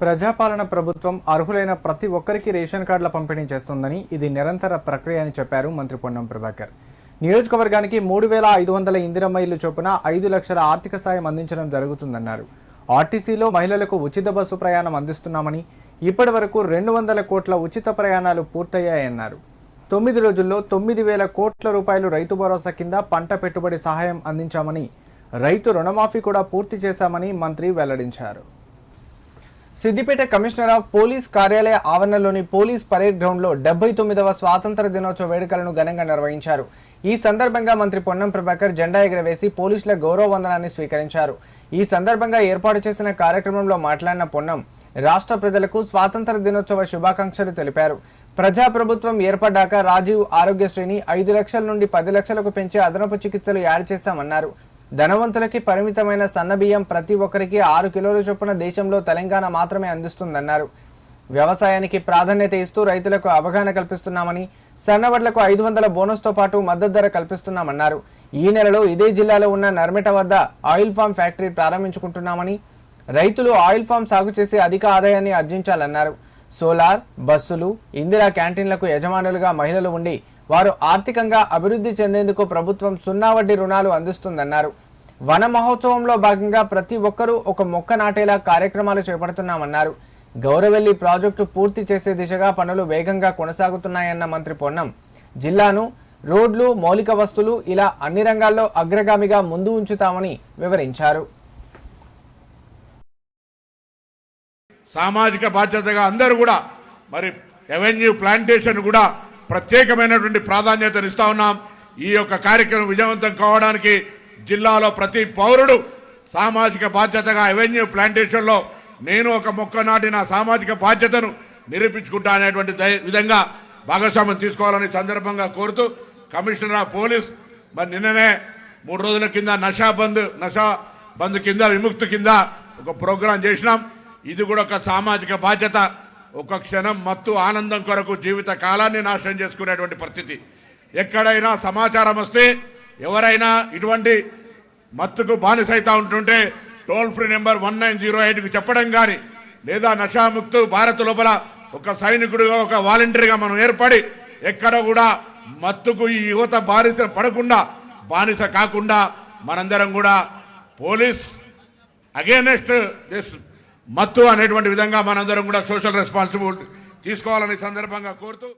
ప్రజాపాలన ప్రభుత్వం అర్హులైన ప్రతి ఒక్కరికి రేషన్ కార్డుల పంపిణీ చేస్తుందని ఇది నిరంతర ప్రక్రియ అని చెప్పారు మంత్రి పొన్నం ప్రభాకర్. నియోజకవర్గానికి మూడు వేల ఐదు వందల ఇందిరమ్మ ఇల్లు చొప్పున ఐదు లక్షల ఆర్థిక సాయం అందించడం జరుగుతుందన్నారు. ఆర్టీసీలో మహిళలకు ఉచిత బస్సు ప్రయాణం అందిస్తున్నామని ఇప్పటి వరకు రెండు వందల కోట్ల ఉచిత ప్రయాణాలు పూర్తయ్యాయన్నారు. తొమ్మిది రోజుల్లో తొమ్మిది వేల కోట్ల రూపాయలు రైతు భరోసా కింద పంట పెట్టుబడి సహాయం అందించామని రైతు రుణమాఫీ కూడా పూర్తి చేశామని మంత్రి వెల్లడించారు. సిద్దిపేట కమిషనర్ ఆఫ్ పోలీస్ కార్యాలయ ఆవరణలోని పోలీస్ పరేడ్ గ్రౌండ్లో డెబ్బై తొమ్మిదవ స్వాతంత్ర దినోత్సవ వేడుకలను ఘనంగా నిర్వహించారు. ఈ సందర్భంగా మంత్రి పొన్నం ప్రభాకర్ జెండా ఎగరవేసి పోలీసుల గౌరవ వందనాన్ని స్వీకరించారు. ఈ సందర్భంగా ఏర్పాటు చేసిన కార్యక్రమంలో మాట్లాడిన పొన్నం రాష్ట్ర ప్రజలకు స్వాతంత్ర దినోత్సవ శుభాకాంక్షలు తెలిపారు. ప్రజాప్రభుత్వం ఏర్పడ్డాక రాజీవ్ ఆరోగ్యశ్రీని ఐదు లక్షల నుండి పది లక్షలకు పెంచి అదనపు చికిత్సలు యాడ్ చేశామన్నారు. ధనవంతులకి పరిమితమైన సన్నబియ్యం ప్రతి ఒక్కరికి ఆరు కిలోల చొప్పున దేశంలో తెలంగాణ మాత్రమే అందిస్తుందన్నారు. వ్యవసాయానికి ప్రాధాన్యత ఇస్తూ రైతులకు అవగాహన కల్పిస్తున్నామని సన్నవడ్లకు ఐదు వందల బోనస్తో పాటు మద్దతు ధర కల్పిస్తున్నామన్నారు. ఈ నెలలో ఇదే జిల్లాలో ఉన్న నర్మిట వద్ద ఆయిల్ ఫామ్ ఫ్యాక్టరీ ప్రారంభించుకుంటున్నామని రైతులు ఆయిల్ ఫామ్ సాగు చేసి అధిక ఆదాయాన్ని ఆర్జించాలన్నారు. సోలార్ బస్సులు ఇందిరా క్యాంటీన్లకు యజమానులుగా మహిళలు ఉండి వారు ఆర్థికంగా అభివృద్ధి చెందేందుకు ప్రభుత్వం సున్నా వడ్డీ రుణాలు అందిస్తుందన్నారు. వన మహోత్సవంలో భాగంగా ప్రతి ఒక్కరూ ఒక మొక్క నాటేలా కార్యక్రమాలు చేపడుతున్నామన్నారు. గౌరవెల్లి ప్రాజెక్టు పూర్తి చేసే దిశగా పనులు వేగంగా కొనసాగుతున్నాయన్న మంత్రి పొన్నం. జిల్లాను రోడ్లు మౌలిక వస్తువులు ఇలా అన్ని రంగాల్లో అగ్రగామిగా ముందు ఉంచుతామని వివరించారు. సామాజిక బాధ్యతగా అందరూ కూడా మరి ఎవెన్యూ ప్లాంటేషన్ కూడా ప్రత్యేకమైనటువంటి ప్రాధాన్యతను ఇస్తా ఉన్నాం. ఈ యొక్క కార్యక్రమం విజయవంతం కావడానికి జిల్లాలో ప్రతి పౌరుడు సామాజిక బాధ్యతగా అవెన్యూ ప్లాంటేషన్లో నేను ఒక మొక్క నాటి నా సామాజిక బాధ్యతను నిరూపించుకుంటా అనేటువంటి విధంగా భాగస్వామ్యం తీసుకోవాలని సందర్భంగా కోరుతూ కమిషనర్ ఆఫ్ పోలీస్ మరి నిన్ననే మూడు రోజుల కింద నషా బంద్ నషా బంద్ కింద విముక్తి కింద ఒక ప్రోగ్రాం చేసినాం. ఇది కూడా ఒక సామాజిక బాధ్యత. ఒక క్షణం మత్తు ఆనందం కొరకు జీవిత కాలాన్ని నాశనం చేసుకునేటువంటి పరిస్థితి. ఎక్కడైనా సమాచారం వస్తే ఎవరైనా ఇటువంటి మత్తుకు బానిసైతా ఉంటుంటే toll free number one nine zero ఎయిట్కి చెప్పడం కానీ లేదా నషాముక్తు భారత్ లోపల ఒక సైనికుడిగా ఒక వాలంటీర్గా మనం ఏర్పడి ఎక్కడ కూడా మత్తుకు ఈ యువత బానిస పడకుండా బానిస కాకుండా మనందరం కూడా పోలీస్ అగేనెస్ట్ దిస్ మత్తు అనేటువంటి విధంగా మనందరం కూడా సోషల్ రెస్పాన్సిబిలిటీ తీసుకోవాలని సందర్భంగా కోరుతూ